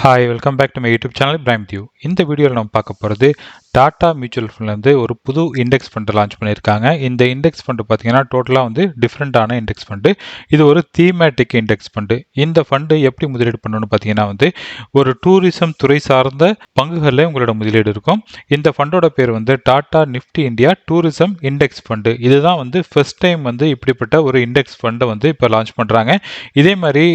Hi welcome back to my YouTube channel prime தியூ இந்த வீடியோவில் நம்ம பார்க்க போகிறது டாட்டா மியூச்சுவல் ஃபண்ட்லேருந்து ஒரு புது இண்டெக்ஸ் ஃபண்டு லான்ச் பண்ணியிருக்காங்க. இந்த இண்டெக்ஸ் ஃபண்டு பார்த்தீங்கன்னா டோட்டலாக வந்து டிஃப்ரெண்ட்டான இண்டெக்ஸ் ஃபண்டு இது ஒரு தீமேட்டிக் இண்டெக்ஸ் ஃபண்டு இந்த ஃபண்டு எப்படி முதலீடு பண்ணணும்னு பார்த்தீங்கன்னா வந்து ஒரு டூரிசம் துறை சார்ந்த பங்குகளில் உங்களோட முதலீடு இருக்கும். இந்த ஃபண்டோட பேர் வந்து Tata Nifty India tourism index fund இதுதான் வந்து ஃபர்ஸ்ட் டைம் வந்து இப்படிப்பட்ட ஒரு இண்டெக்ஸ் ஃபண்டை வந்து இப்போ லான்ச் பண்ணுறாங்க இதே மாதிரி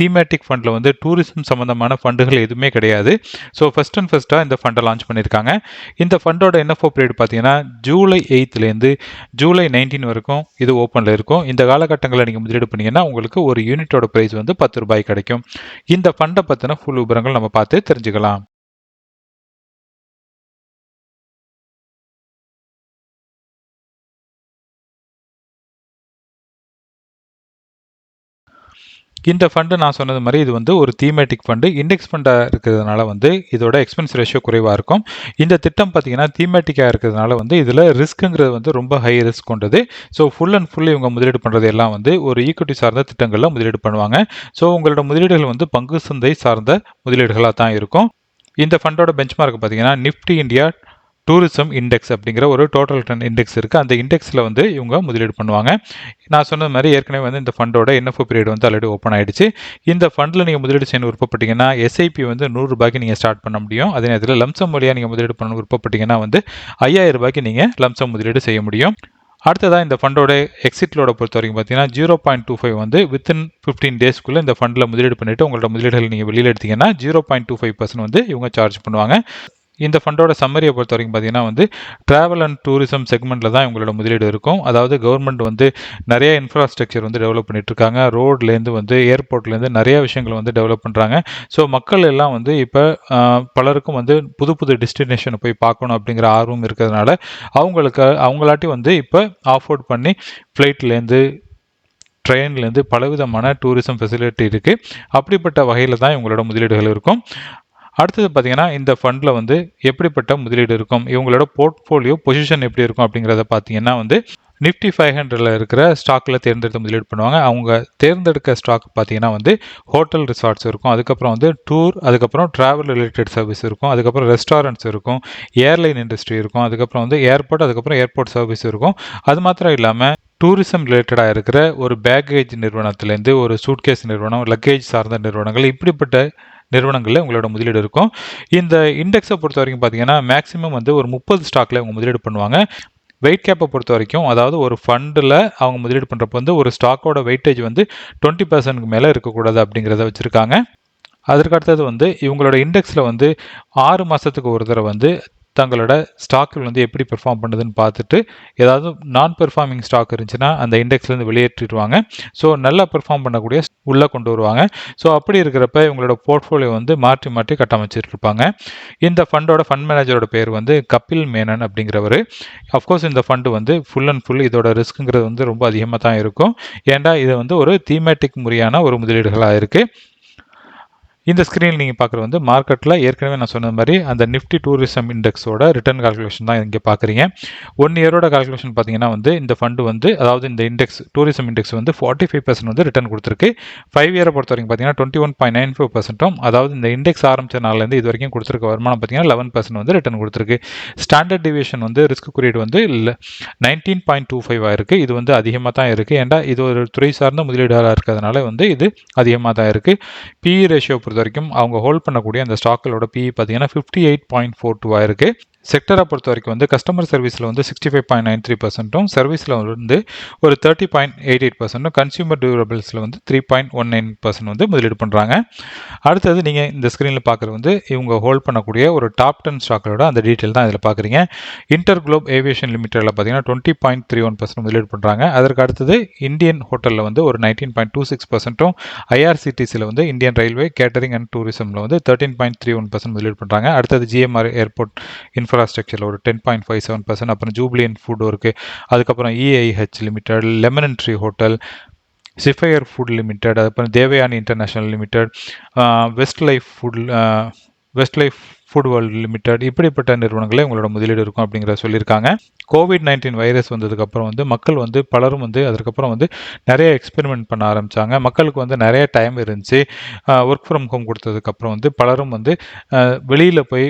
தீமேட்டிக் ஃபண்டில் வந்து டூரிசம் சம்மந்தமான ஃபண்டுகள் எதுவுமே கிடையாது. ஸோ ஃபஸ்ட் அண்ட் ஃபஸ்ட்டாக இந்த ஃபண்டை லான்ச் பண்ணியிருக்காங்க. இந்த ஃபண்டோட என்எஃப்ஓ பீரியட் பார்த்தீங்கன்னா ஜூலை எயித்துலேருந்து ஜூலை நைன்டீன் வரைக்கும் இது ஓப்பனில் இருக்கும். இந்த காலகட்டங்களில் நீங்கள் முதலீடு பண்ணீங்கன்னா உங்களுக்கு ஒரு யூனிட்டோட ப்ரைஸ் வந்து பத்து ரூபாய் கிடைக்கும். இந்த ஃபண்டை பற்றின ஃபுல் விவரங்கள் நம்ம பார்த்து தெரிஞ்சுக்கலாம். இந்த ஃபண்டு நான் சொன்னது மாதிரி இது வந்து ஒரு தீமேட்டிக் ஃபண்டு இண்டெக்ஸ் ஃபண்டாக இருக்கிறதுனால வந்து இதோட எக்ஸ்பென்ஸ் ரேஷியோ குறைவாக இருக்கும். இந்த திட்டம் பார்த்தீங்கன்னா தீமேட்டிக்காக இருக்கிறதுனால வந்து இதில் ரிஸ்க்குங்கிறது வந்து ரொம்ப ஹை ரிஸ்க் கொண்டது. ஸோ ஃபுல் அண்ட் ஃபுல் இவங்க முதலீடு பண்ணுறது எல்லாம் வந்து ஒரு ஈக்குவிட்டி சார்ந்த திட்டங்களில் முதலீடு பண்ணுவாங்க. ஸோ உங்களோட முதலீடுகள் வந்து பங்கு சந்தை சார்ந்த முதலீடுகளாக தான் இருக்கும். இந்த ஃபண்டோட பெஞ்ச்மார்க் பார்த்தீங்கன்னா நிஃப்டி இந்தியா டூரிசம் இண்டெக்ஸ் அப்படிங்கிற ஒரு டோட்டல் ரிட்டர்ன் இண்டெக்ஸ் இருக்குது அந்த இண்டெக்ஸில் வந்து இவங்க முதலீடு பண்ணுவாங்க. நான் சொன்னது மாதிரி ஏற்கனவே வந்து இந்த ஃபண்டோட என்எஃப்ஓ பீரியட் வந்து ஆல்ரெடி ஓப்பன் ஆகிடுச்சு இந்த ஃபண்டில் நீங்கள் முதலீடு செய்யணும் விருப்பப்பட்டீங்கன்னா எஸ்ஐபி வந்து நூறுரூபாய்க்கு நீங்கள் ஸ்டார்ட் பண்ண முடியும். அதே நேரத்தில் லம்சம் வழியாக நீங்கள் முதலீடு பண்ண விருப்பப்பட்டீங்கன்னா வந்து ஐயாயிரம் ரூபாய்க்கு நீங்கள் லம்சம் முதலீடு செய்ய முடியும். அடுத்ததாக இந்த ஃபண்டோட எக்ஸிட்லோட பொறுத்த வரைக்கும் பார்த்தீங்கன்னா ஜீரோ பாயிண்ட் டூ ஃபைவ் வந்து வித்தின் ஃபிஃப்டீன் டேஸ்க்குள்ளே இந்த ஃபண்டில் முதலீடு பண்ணிவிட்டு உங்களோட முதலீடுகள் நீங்கள் வெளியில் எடுத்தீங்கன்னா zero point two five percent வந்து இவங்க சார்ஜ் பண்ணுவாங்க. இந்த ஃபண்டோட சம்மரியை பொறுத்த வரைக்கும் பார்த்தீங்கன்னா வந்து ட்ராவல் அண்ட் டூரிசம் செக்மெண்ட்டில் தான் இவங்களோட முதலீடு இருக்கும். அதாவது கவர்மெண்ட் வந்து நிறைய இன்ஃப்ராஸ்ட்ரக்சர் வந்து டெவலப் பண்ணிட்டு இருக்காங்க ரோட்லேருந்து வந்து ஏர்போர்ட்லேருந்து நிறைய விஷயங்கள் வந்து டெவலப் பண்ணுறாங்க ஸோ மக்கள் எல்லாம் வந்து இப்போ பலருக்கும் வந்து புது புது டெஸ்டினேஷனை போய் பார்க்கணும் அப்படிங்கிற ஆர்வம் இருக்கிறதுனால அவங்களுக்கு அவங்களாட்டி வந்து இப்போ ஆஃபோர்ட் பண்ணி ஃப்ளைட்லேருந்து ட்ரெயின்லேருந்து பலவிதமான டூரிசம் ஃபெசிலிட்டி இருக்குது அப்படிப்பட்ட வகையில் தான் இவங்களோட முதலீடுகள் இருக்கும். அடுத்தது பார்த்தீங்கன்னா இந்த ஃபண்டில் வந்து எப்படிப்பட்ட முதலீடு இருக்கும்? இவங்களோட போர்ட்ஃபோலியோ பொசிஷன் எப்படி இருக்கும் அப்படிங்கிறத பார்த்தீங்கன்னா வந்து நிஃப்டி ஃபைவ் ஹண்ட்ரடில் இருக்கிற ஸ்டாக்கில் தேர்ந்தெடுத்து முதலீடு பண்ணுவாங்க. அவங்க தேர்ந்தெடுக்க ஸ்டாக் பார்த்தீங்கன்னா வந்து ஹோட்டல் ரிசார்ட்ஸ் இருக்கும். அதுக்கப்புறம் வந்து டூர் அதுக்கப்புறம் ட்ராவல் ரிலேட்டட் சர்வீஸ் இருக்கும். அதுக்கப்புறம் ரெஸ்டாரண்ட்ஸ் இருக்கும். ஏர்லைன் இண்டஸ்ட்ரி இருக்கும். அதுக்கப்புறம் வந்து ஏர்போர்ட் அதுக்கப்புறம் ஏர்போர்ட் சர்வீஸ் இருக்கும். அது மாத்திரம் இல்லாமல் டூரிசம் ரிலேட்டடாக இருக்கிற ஒரு பேக்கேஜ் நிறுவனத்துலேருந்து ஒரு சூட்கேஸ் நிறுவனம் லக்கேஜ் சார்ந்த நிறுவனங்கள் இப்படிப்பட்ட நிறுவனங்களில் உங்களோட முதலீடு இருக்கும். இந்த இண்டெக்ஸை பொறுத்த வரைக்கும் பார்த்தீங்கன்னா மேக்ஸிமம் வந்து ஒரு முப்பது ஸ்டாக்கில் அவங்க முதலீடு பண்ணுவாங்க. வெயிட் கேப்பை பொறுத்த வரைக்கும் அதாவது ஒரு ஃபண்டில் அவங்க முதலீடு பண்ணுறப்ப வந்து ஒரு ஸ்டாக்கோட வெயிட்டேஜ் வந்து டுவெண்ட்டி பர்சன்ட்க்கு மேலே இருக்கக்கூடாது அப்படிங்கிறத வச்சுருக்காங்க. அதற்கு அடுத்தது வந்து இவங்களோட இண்டெக்ஸில் வந்து ஆறு மாதத்துக்கு ஒரு தடவை வந்து தங்களோட ஸ்டாக்குகள் வந்து எப்படி பெர்ஃபார்ம் பண்ணுதுன்னு பார்த்துட்டு ஏதாவது நான் பெர்ஃபார்மிங் ஸ்டாக் இருந்துச்சுன்னா அந்த இண்டெக்ஸ்லேருந்து வெளியேற்றிடுவாங்க. ஸோ நல்லா பெர்ஃபார்ம் பண்ணக்கூடிய உள்ளே கொண்டு வருவாங்க. ஸோ அப்படி இருக்கிறப்ப இவங்களோட போர்ட்ஃபோலியோ வந்து மாற்றி மாற்றி கட்டமைச்சிட்டு இந்த ஃபண்டோட ஃபண்ட் மேனேஜரோட பேர் வந்து கபில் மேனன் அப்படிங்கிறவர். அஃப்கோர்ஸ் இந்த ஃபண்டு வந்து ஃபுல் அண்ட் ஃபுல் இதோட ரிஸ்க்குங்கிறது வந்து ரொம்ப அதிகமாக தான் இருக்கும். ஏன்டா இது வந்து ஒரு தீமேட்டிக் முறையான ஒரு முதலீடுகளாக இருக்குது இந்த ஸ்க்ரீனில் நீங்கள் பார்க்குறது வந்து மார்க்கெட்டில் ஏற்கனவே நான் சொன்ன மாதிரி அந்த நிஃப்டி டூரிசம் இண்டெக்ஸோட ரிட்டர்ன் கால்குலேஷன் தான் இங்கே பார்க்குறீங்க ஒன் இயரோட கால்குலேஷன் பார்த்தீங்கன்னா வந்து இந்த ஃபண்டு வந்து அதாவது இந்த இண்டெக்ஸ் டூரிசம் இண்டெக்ஸ் வந்து ஃபார்ட்டி ஃபைவ் பர்சன்ட் வந்து ரிட்டர்ன் கொடுத்துருக்கு. ஃபைவ் இயரை பொறுத்த வரைக்கும் பார்த்தீங்கன்னா twenty one point nine five பர்சன்ட்டும் அதாவது இந்த இண்டெக்ஸ் ஆரம்பிச்ச நாள்லேருந்து இது வரைக்கும் கொடுத்துருக்க வருமானம் பார்த்தீங்கன்னா லெவன் பர்சன்ட் வந்து ரிட்டர்ன் கொடுத்துருக்கு. ஸ்டாண்டர்ட் டிவிஷன் வந்து ரிஸ்க் குறியீடு வந்து இல்லை நைன்டீன் பாயிண்ட் டூ ஃபைவ் ஆயிருக்கு. இது வந்து அதிகமாக தான் இருக்குது ஏன்டா இது ஒரு துறை சார்ந்த முதலீடாளராக இருக்கிறதுனால வந்து இது அதிகமாக தான் இருக்குது பிஇ ரேஷியோ பொறுத்த வரைக்கும் அவங்க ஹோல்ட் பண்ணக்கூடிய அந்த ஸ்டாக்களோட பிஇ பார்த்தீங்கன்னா ஃபிஃப்டி எயிட் பாயிண்ட் ஃபோர் டூவாக இருக்குது செக்டரை பொறுத்த வரைக்கும் வந்து கஸ்டமர் சர்வீஸில் வந்து sixty five point nine three பர்சன்ட்டும் சர்வீஸில் வந்து ஒரு தேர்ட்டி பாயிண்ட் எயிட் எயிட் பர்சன்ட்டும் கன்சியூமர் டியூரபிள்ஸில் வந்து three point one nine percent வந்து முதலீடு பண்ணுறாங்க அடுத்தது நீங்கள் இந்த ஸ்க்ரீனில் பார்க்குறது வந்து இவங்க ஹோல்ட் பண்ணக்கூடிய ஒரு டாப் டென் ஸ்டாக்களோட அந்த டீட்டெயில் தான் இதில் பார்க்குறீங்க இன்டர் குளோப் ஏவியேஷன் லிமிட்டடில் பார்த்தீங்கன்னா twenty point three one percent முதலீடு பண்ணுறாங்க அதற்கு அடுத்தது இந்தியன் ஹோட்டலில் வந்து ஒரு நைன்டீன் பாயிண்ட் டூ சிக்ஸ் பர்சன்ட்டும் ஐஆர்சிடிசியில் வந்து இந்தியன் ரயில்வே கேட்டரிங் அண்ட் டூரிசமில் வந்து thirteen point three one percent முதலீடு பண்ணுறாங்க அடுத்தது ஜிஎம்ஆர் ஏர்போர்ட் இன்ஃப்ராஸ்ட்ரக்சரில் ஒரு ten point five seven percent அப்புறம் ஜூப்ளியன் ஃபுட் இருக்குது அதுக்கப்புறம் EIH limited Lemon Tree hotel Sapphire food limited அதுக்கப்புறம் Devyani international limited West Life food West Life food world limited இப்படிப்பட்ட நிறுவனங்களே உங்களோட முதலீடு இருக்கும் அப்படிங்கிற சொல்லியிருக்காங்க. கோவிட் நைன்டீன் வைரஸ் வந்ததுக்கப்புறம் வந்து மக்கள் வந்து பலரும் வந்து அதுக்கப்புறம் வந்து நிறைய எக்ஸ்பெரிமெண்ட் பண்ண ஆரம்பித்தாங்க மக்களுக்கு வந்து நிறைய டைம் இருந்துச்சு. ஒர்க் ஃப்ரம் ஹோம் கொடுத்ததுக்கப்புறம் வந்து பலரும் வந்து வெளியில் போய்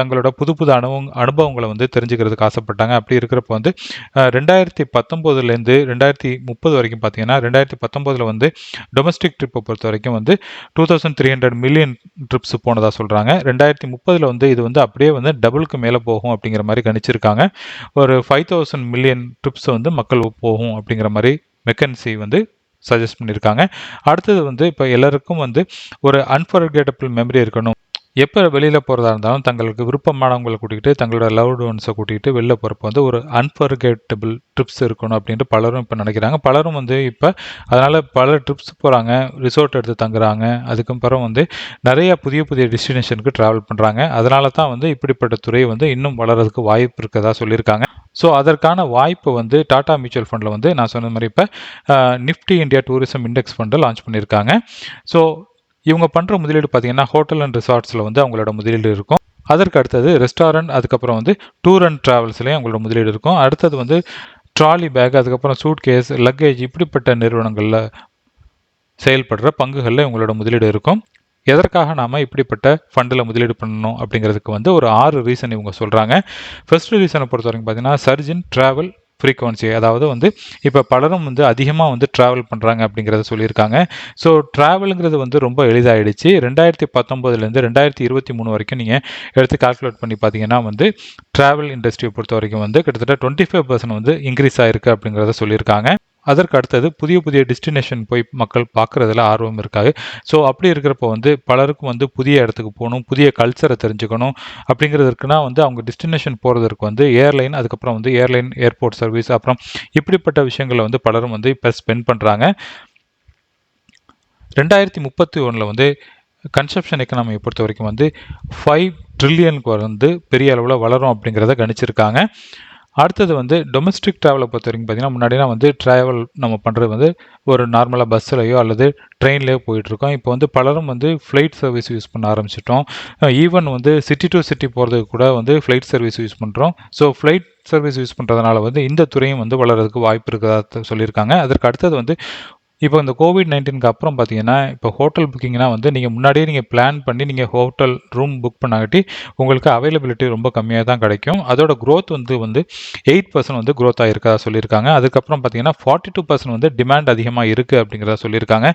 தங்களோட புது புது அனுபவம் அனுபவங்களை வந்து தெரிஞ்சுக்கிறதுக்கு ஆசைப்பட்டாங்க. அப்படி இருக்கிறப்ப வந்து ரெண்டாயிரத்தி பத்தொம்போதுலேருந்து ரெண்டாயிரத்தி முப்பது வரைக்கும் பார்த்தீங்கன்னா ரெண்டாயிரத்தி பத்தொம்போதில் வந்து டொமஸ்டிக் ட்ரிப்பை பொறுத்த வரைக்கும் வந்து two thousand three hundred million trips போனதாக சொல்கிறாங்க ரெண்டாயிரத்தி முப்பதில் வந்து இது வந்து அப்படியே வந்து டபுளுக்கு மேலே போகும் அப்படிங்கிற மாதிரி கணிச்சிருக்காங்க. ஒரு ஃபைவ் தௌசண்ட் மில்லியன் ட்ரிப்ஸ் வந்து மக்கள் போகும் அப்படிங்கிற மாதிரி மெக்கன்சி வந்து சஜஸ்ட் பண்ணியிருக்காங்க அடுத்தது வந்து இப்போ எல்லாருக்கும் வந்து ஒரு அன்ஃபர்கேட்டபிள் மெமரி இருக்கணும். எப்போ வெளியில் போகிறதா இருந்தாலும் தங்களுக்கு விருப்பமானவங்களை கூட்டிகிட்டு தங்களோட லவ்டு ஒன்ஸை கூட்டிகிட்டு வெளில போகிறப்ப வந்து ஒரு அன்ஃபர்கெட்டபிள் ட்ரிப்ஸ் இருக்கணும் அப்படின்ட்டு பலரும் இப்போ நினைக்கிறாங்க. பலரும் வந்து இப்போ அதனால் பல ட்ரிப்ஸ் போகிறாங்க ரிசோர்ட் எடுத்து தங்குறாங்க. அதுக்கப்புறம் வந்து நிறைய புதிய புதிய டெஸ்டினேஷனுக்கு ட்ராவல் பண்ணுறாங்க அதனால தான் வந்து இப்படிப்பட்ட துறை வந்து இன்னும் வளர்கிறதுக்கு வாய்ப்பு இருக்கதா சொல்லியிருக்காங்க. ஸோ அதற்கான வாய்ப்பு வந்து டாடா மியூச்சுவல் ஃபண்டில் வந்து நான் சொன்ன மாதிரி இப்போ நிஃப்டி இந்தியா டூரிசம் இண்டெக்ஸ் ஃபண்டை லான்ச் பண்ணியிருக்காங்க. ஸோ இவங்க பண்ணுற முதலீடு பார்த்தீங்கன்னா ஹோட்டல் அண்ட் ரிசார்ட்ஸில் வந்து அவங்களோட முதலீடு இருக்கும். அதற்கு அடுத்தது ரெஸ்டாரண்ட் அதுக்கப்புறம் வந்து டூர் அண்ட் ட்ராவல்ஸ்லேயும் அவங்களோட முதலீடு இருக்கும். அடுத்தது வந்து ட்ராலி பேக் அதுக்கப்புறம் சூட் கேஸ் லக்கேஜ் இப்படிப்பட்ட நிறுவனங்களில் செயல்படுற பங்குகளில் இவங்களோட முதலீடு இருக்கும். எதற்காக நாம் இப்படிப்பட்ட ஃபண்டில் முதலீடு பண்ணணும் அப்படிங்கிறதுக்கு வந்து ஒரு ஆறு ரீசன் இவங்க சொல்கிறாங்க ஃபர்ஸ்ட் ரீசனை பொறுத்த வரைக்கும் பார்த்தீங்கன்னா சர்ஜின் ட்ராவல் ஃப்ரீக்குவன்சி அதாவது வந்து இப்போ பலரும் வந்து அதிகமாக வந்து ட்ராவல் பண்ணுறாங்க அப்படிங்கிறத சொல்லியிருக்காங்க. ஸோ ட்ராவலுங்கிறது வந்து ரொம்ப எளிதாகிடுச்சு ரெண்டாயிரத்தி பத்தொம்போதுலேருந்து ரெண்டாயிரத்தி இருபத்தி மூணு வரைக்கும் நீங்கள் எடுத்து கால்குலேட் பண்ணி பார்த்தீங்கன்னா வந்து ட்ராவல் இண்டஸ்ட்ரியை பொறுத்த வரைக்கும் வந்து கிட்டத்தட்ட டுவெண்ட்டி ஃபைவ் பர்சன்ட் வந்து இன்க்ரீஸ் ஆகிருக்கு அப்படிங்கிறத சொல்லியிருக்காங்க. அதற்கு அடுத்தது புதிய புதிய டெஸ்டினேஷன் போய் மக்கள் பார்க்குறதுல ஆர்வம் இருக்காது. ஸோ அப்படி இருக்கிறப்போ வந்து பலருக்கும் வந்து புதிய இடத்துக்கு போகணும் புதிய கல்ச்சரை தெரிஞ்சுக்கணும். அப்படிங்கிறதுக்குன்னா வந்து அவங்க டெஸ்டினேஷன் போகிறதுக்கு வந்து ஏர்லைன் அதுக்கப்புறம் வந்து ஏர்லைன் ஏர்போர்ட் சர்வீஸ் அப்புறம் இப்படிப்பட்ட விஷயங்களை வந்து பலரும் வந்து இப்போ ஸ்பெண்ட் பண்ணுறாங்க ரெண்டாயிரத்தி முப்பத்தி ஒன்றில் வந்து கன்சப்ஷன் எக்கனாமியை பொறுத்த வரைக்கும் வந்து ஃபைவ் ட்ரில்லியனுக்கு வந்து பெரிய அளவில் வளரும் அப்படிங்கிறத கணிச்சிருக்காங்க. அடுத்தது வந்து டொமஸ்டிக் ட்ராவலை பொறுத்த வரைக்கும் பார்த்தீங்கன்னா முன்னாடினா வந்து ட்ராவல் நம்ம பண்ணுறது வந்து ஒரு நார்மலாக பஸ்ஸிலையோ அல்லது ட்ரெயின்லேயோ போயிட்டுருக்கோம். இப்போ வந்து பலரும் வந்து ஃப்ளைட் சர்வீஸ் யூஸ் பண்ண ஆரம்பிச்சிட்டோம். ஈவன் வந்து சிட்டி டு சிட்டி போகிறதுக்கு கூட வந்து ஃப்ளைட் சர்வீஸ் யூஸ் பண்ணுறோம் ஸோ ஃப்ளைட் சர்வீஸ் யூஸ் பண்ணுறதுனால வந்து இந்த துறையும் வந்து வளர்கிறதுக்கு வாய்ப்பு இருக்கிறதா சொல்லியிருக்காங்க. அதற்கு அடுத்தது வந்து இப்போ இந்த கோவிட் நைன்டீனுக்கு அப்புறம் பார்த்தீங்கன்னா இப்போ ஹோட்டல் புக்கிங்னா வந்து நீங்கள் முன்னாடியே நீங்கள் பிளான் பண்ணி நீங்கள் ஹோட்டல் ரூம் புக் பண்ணாட்டி உங்களுக்கு அவைலபிலிட்டி ரொம்ப கம்மியாக தான் கிடைக்கும். அதோட க்ரோத் வந்து வந்து எயிட் பர்சன்ட் வந்து க்ரோத் ஆகிருக்கதா சொல்லியிருக்காங்க. அதுக்கப்புறம் பார்த்தீங்கன்னா ஃபார்ட்டி டூ பர்சன்ட் வந்து டிமாண்ட் அதிகமாக இருக்குது அப்படிங்கிறத சொல்லியிருக்காங்க.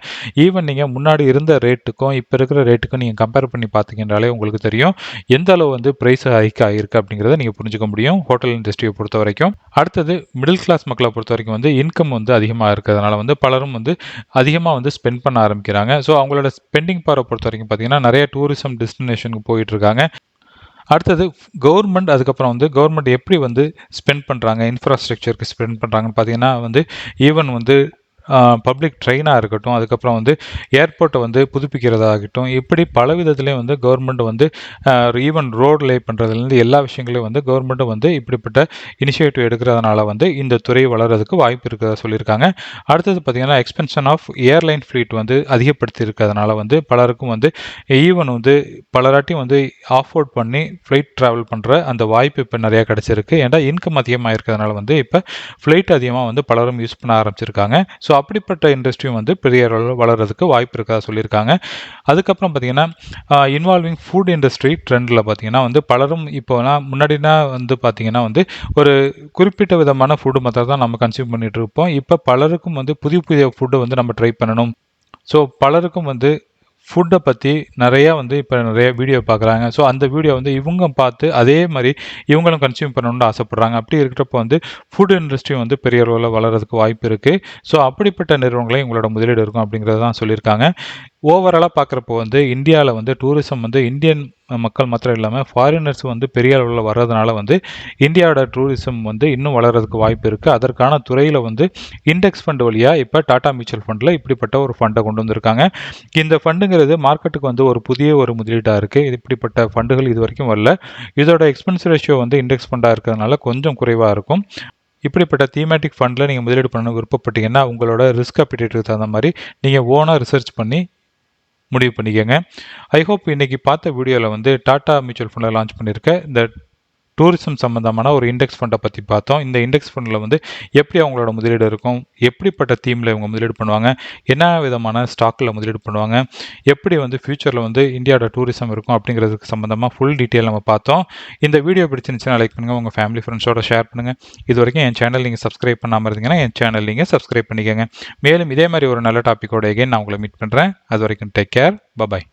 ஈவன் நீங்கள் முன்னாடி இருந்த ரேட்டுக்கும் இப்போ இருக்கிற ரேட்டுக்கும் நீங்கள் கம்பேர் பண்ணி பார்த்தீங்கன்றாலே உங்களுக்கு தெரியும். எந்த அளவு வந்து ப்ரைஸ் ஹைக் ஆகிருக்கு அப்படிங்கிறத நீங்கள் புரிஞ்சுக்க முடியும் ஹோட்டல் இண்டஸ்ட்ரியை பொறுத்த வரைக்கும் அடுத்தது மிடில் கிளாஸ் மக்களை பொறுத்த வரைக்கும் வந்து இன்கம் வந்து அதிகமாக இருக்கிறதுனால வந்து பலரும் வந்து அதிகமாக வந்து ஸ்பெண்ட் பண்ண ஆரம்பிக்கிறாங்க. ஸோ அவங்களோட ஸ்பெண்டிங் பவரை பொறுத்த வரைக்கும் பார்த்தீங்கன்னா நிறைய டூரிசம் டெஸ்டினேஷனுக்கு போயிட்டு இருக்காங்க அடுத்தது கவர்மெண்ட் அதுக்கப்புறம் வந்து கவர்மெண்ட் எப்படி வந்து ஸ்பெண்ட் பண்ணுறாங்க இன்ஃப்ராஸ்ட்ரக்சருக்கு ஸ்பெண்ட் பண்ணுறாங்கன்னு பார்த்தீங்கன்னா வந்து ஈவன் வந்து பப்ளிக் ட்ரெயினாக இருக்கட்டும் அதுக்கப்புறம் வந்து ஏர்போர்ட்டை வந்து புதுப்பிக்கிறதாகட்டும் இப்படி பல விதத்துலேயும் வந்து கவர்மெண்ட் வந்து ஈவன் ரோடு லே பண்ணுறதுலேருந்து எல்லா விஷயங்களையும் வந்து கவர்மெண்ட்டு வந்து இப்படிப்பட்ட இனிஷியேட்டிவ் எடுக்கிறதுனால வந்து இந்த துறை வளர்கிறதுக்கு வாய்ப்பு இருக்கிறதா சொல்லியிருக்காங்க. அடுத்தது பார்த்திங்கன்னா எக்ஸ்பென்ஷன் ஆஃப் ஏர்லைன் ஃப்ளீட் வந்து அதிகப்படுத்தி இருக்கிறதுனால வந்து பலருக்கும் வந்து ஈவன் வந்து பலராட்டியும் வந்து ஆஃபோர்ட் பண்ணி ஃப்ளைட் ட்ராவல் பண்ணுற அந்த வாய்ப்பு இப்போ நிறையா கிடச்சிருக்கு. ஏன்னா இன்கம் அதிகமாக இருக்கிறதுனால வந்து இப்போ ஃப்ளைட் அதிகமாக வந்து பலரும் யூஸ் பண்ண ஆரம்பிச்சிருக்காங்க. ஸோ ஸோ அப்படிப்பட்ட இண்டஸ்ட்ரியும் வந்து பெரிய அளவில் வளர்கிறதுக்கு வாய்ப்பு இருக்கா சொல்லியிருக்காங்க. அதுக்கப்புறம் பார்த்தீங்கன்னா இன்வால்விங் ஃபுட் இண்டஸ்ட்ரி ட்ரெண்டில் பார்த்தீங்கன்னா வந்து பலரும் இப்போனா முன்னாடினா வந்து பார்த்தீங்கன்னா வந்து ஒரு குறிப்பிட்ட விதமான ஃபுட்டு மாத்திரம் தான் நம்ம கன்சியூம் பண்ணிகிட்டு இருப்போம். இப்போ பலருக்கும் வந்து புதிய புதிய ஃபுட்டை வந்து நம்ம ட்ரை பண்ணணும். ஸோ பலருக்கும் வந்து ஃபுட்டை பற்றி நிறையா வந்து இப்போ நிறைய வீடியோ பார்க்குறாங்க. ஸோ அந்த வீடியோ வந்து இவங்க பார்த்து அதே மாதிரி இவங்களும் கன்சியூம் பண்ணணும்னு ஆசைப்பட்றாங்க. அப்படி இருக்கிறப்ப வந்து ஃபுட் இண்டஸ்ட்ரி வந்து பெரிய அளவில் வளர்கிறதுக்கு வாய்ப்பு இருக்குது ஸோ அப்படிப்பட்ட நிறுவனங்களே உங்களோட முதலீடு இருக்கும் அப்படிங்கிறது தான் சொல்லியிருக்காங்க ஓவராலாக பார்க்குறப்போ வந்து இந்தியாவில் வந்து டூரிசம் வந்து இந்தியன் மக்கள் மாத்திரம் இல்லாமல் ஃபாரினர்ஸ் வந்து பெரிய அளவில் வர்றதுனால வந்து இந்தியாவோட டூரிசம் வந்து இன்னும் வளர்கிறதுக்கு வாய்ப்பு இருக்குது அதற்கான துறையில் வந்து இண்டெக்ஸ் ஃபண்ட் வழியாக இப்போ டாடா மியூச்சுவல் ஃபண்டில் இப்படிப்பட்ட ஒரு ஃபண்டை கொண்டு வந்திருக்காங்க. இந்த ஃபண்டுங்கிறது மார்க்கெட்டுக்கு வந்து ஒரு புதிய ஒரு முதலீட்டாக இருக்குது இது இப்படிப்பட்ட ஃபண்டுகள் இது வரைக்கும் வரல. இதோட எக்ஸ்பென்ஸ் ரேஷியோ வந்து இண்டெக்ஸ் ஃபண்டாக இருக்கிறதுனால கொஞ்சம் குறைவாக இருக்கும். இப்படிப்பட்ட தீமேட்டிக் ஃபண்டில் நீங்கள் முதலீடு பண்ண விருப்பப்பட்டீங்கன்னா உங்களோட ரிஸ்க் அப்பிடேட்டுக்கு தகுந்த மாதிரி நீங்கள் ஓனாக ரிசர்ச் பண்ணி முடிவு பண்ணிக்கோங்க. ஐ ஹோப் இன்றைக்கி பார்த்த வீடியோவில் வந்து டாடா மியூச்சுவல் ஃபண்டில் லான்ச் பண்ணியிருக்க இந்த டூரிசம் சம்மந்தமான ஒரு இண்டெக்ஸ் ஃபண்டை பற்றி பார்த்தோம். இந்த இண்டெக்ஸ் ஃபண்டில் வந்து எப்படி அவங்களோட முதலீடு இருக்கும்? எப்படிப்பட்ட தீமில் இவங்க முதலீடு பண்ணுவாங்க? என்ன விதமான ஸ்டாக்கில் முதலீடு பண்ணுவாங்க? எப்படி வந்து ஃப்யூச்சரில் வந்து இந்தியாவோட டூரிசம் இருக்கும் அப்படிங்கிறதுக்கு சம்மந்தமாக ஃபுல் டீட்டெயில் நம்ம பார்த்தோம். இந்த வீடியோ பிடிச்சிருந்துச்சுன்னா லைக் பண்ணுங்கள் உங்கள் ஃபேமிலி ஃப்ரெண்ட்ஸோட ஷேர் பண்ணுங்கள் இது வரைக்கும் என் சேனல் நீங்கள் சப்ஸ்கிரைப் பண்ணாமல் இருந்தீங்கன்னா என் சேனல் நீங்கள் சப்ஸ்கிரைப் பண்ணிக்கோங்க. மேலும் இதே மாதிரி ஒரு நல்ல டாப்பிக்கோட எகைன் நான் உங்களை மீட் பண்ணுறேன் அது வரைக்கும் டேக் கேர் பபாய்